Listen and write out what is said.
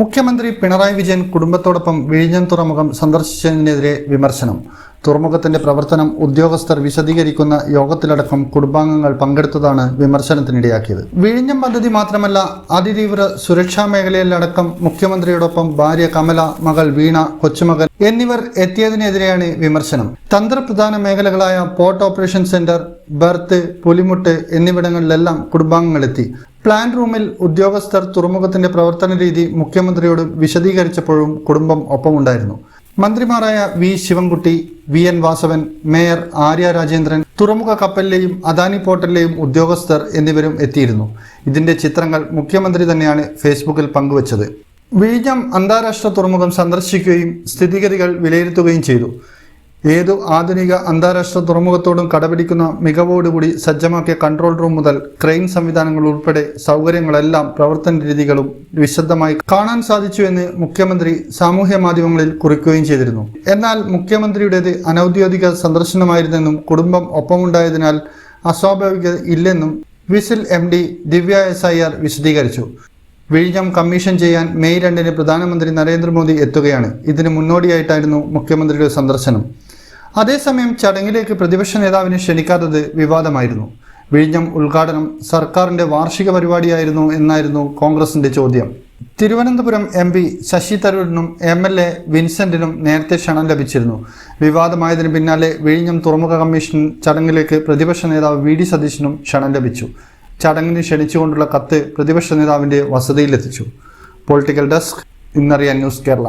മുഖ്യമന്ത്രി പിണറായി വിജയൻ കുടുംബത്തോടൊപ്പം വിഴിഞ്ഞം തുറമുഖം സന്ദർശിച്ചതിനെതിരെ വിമർശനം. തുറമുഖത്തിന്റെ പ്രവർത്തനം ഉദ്യോഗസ്ഥർ വിശദീകരിക്കുന്ന യോഗത്തിലടക്കം കുടുംബാംഗങ്ങൾ പങ്കെടുത്തതാണ് വിമർശനത്തിനിടയാക്കിയത്. വിഴിഞ്ഞം പദ്ധതി മാത്രമല്ല അതിതീവ്ര സുരക്ഷാ മേഖലയിലടക്കം മുഖ്യമന്ത്രിയോടൊപ്പം ഭാര്യ കമല മകൾ വീണ കൊച്ചുമകൻ എന്നിവർ എത്തിയതിനെതിരെയാണ് വിമർശനം. തന്ത്രപ്രധാന മേഖലകളായ പോർട്ട് ഓപ്പറേഷൻ സെന്റർ ബർത്ത് പുലിമുട്ട് എന്നിവിടങ്ങളിലെല്ലാം കുടുംബാംഗങ്ങളെത്തി. പ്ലാൻ റൂമിൽ ഉദ്യോഗസ്ഥർ തുറമുഖത്തിന്റെ പ്രവർത്തന രീതി മുഖ്യമന്ത്രിയോട് വിശദീകരിച്ചപ്പോഴും കുടുംബം ഒപ്പമുണ്ടായിരുന്നു. മന്ത്രിമാരായ V Sivankutty V N Vasavan mayor Arya Rajendran തുറമുഖ കപ്പലിലെയും അദാനി പോർട്ടലിലെയും ഉദ്യോഗസ്ഥർ എന്നിവരും എത്തിയിരുന്നു. ഇതിന്റെ ചിത്രങ്ങൾ മുഖ്യമന്ത്രി തന്നെയാണ് ഫേസ്ബുക്കിൽ പങ്കുവച്ചത്. വിഴിഞ്ഞം അന്താരാഷ്ട്ര തുറമുഖം സന്ദർശിക്കുകയും സ്ഥിതിഗതികൾ വിലയിരുത്തുകയും ചെയ്തു. ഏതു ആധുനിക അന്താരാഷ്ട്ര തുറമുഖത്തോടും കടപിടിക്കുന്ന മികവോടുകൂടി സജ്ജമാക്കിയ കൺട്രോൾ റൂം മുതൽ ക്രെയിൻ സംവിധാനങ്ങൾ ഉൾപ്പെടെ സൗകര്യങ്ങളെല്ലാം പ്രവർത്തന രീതികളും വിശദമായി കാണാൻ സാധിച്ചു എന്ന് മുഖ്യമന്ത്രി സാമൂഹ്യ മാധ്യമങ്ങളിൽ കുറിക്കുകയും ചെയ്തിരുന്നു. എന്നാൽ മുഖ്യമന്ത്രിയുടേത് അനൌദ്യോഗിക സന്ദർശനമായിരുന്നെന്നും കുടുംബം ഒപ്പമുണ്ടായതിനാൽ അസ്വാഭാവികത ഇല്ലെന്നും VISL M D Divya S Iyer വിശദീകരിച്ചു. വിഴിഞ്ഞം കമ്മീഷൻ ചെയ്യാൻ മെയ് രണ്ടിന് പ്രധാനമന്ത്രി നരേന്ദ്രമോദി എത്തുകയാണ്. ഇതിന് മുന്നോടിയായിട്ടായിരുന്നു മുഖ്യമന്ത്രിയുടെ സന്ദർശനം. അതേസമയം ചടങ്ങിലേക്ക് പ്രതിപക്ഷ നേതാവിനെ ക്ഷണിക്കാത്തത് വിവാദമായിരുന്നു. വിഴിഞ്ഞം ഉദ്ഘാടനം സർക്കാരിന്റെ വാർഷിക പരിപാടിയായിരുന്നു എന്നായിരുന്നു കോൺഗ്രസിന്റെ ചോദ്യം. തിരുവനന്തപുരം എം പി ശശി തരൂരിനും എം എൽ എ വിൻസെന്റിനും നേരത്തെ ക്ഷണം ലഭിച്ചിരുന്നു. വിവാദമായതിനു പിന്നാലെ വിഴിഞ്ഞം തുറമുഖ കമ്മീഷൻ ചടങ്ങിലേക്ക് പ്രതിപക്ഷ നേതാവ് വി ഡി സതീശനും ക്ഷണം ലഭിച്ചു. ചടങ്ങിന് ക്ഷണിച്ചുകൊണ്ടുള്ള കത്ത് പ്രതിപക്ഷ നേതാവിന്റെ വസതിയിലെത്തിച്ചു. പൊളിറ്റിക്കൽ ഡെസ്ക് ഇന്നറിയാൻ ന്യൂസ് കേരള.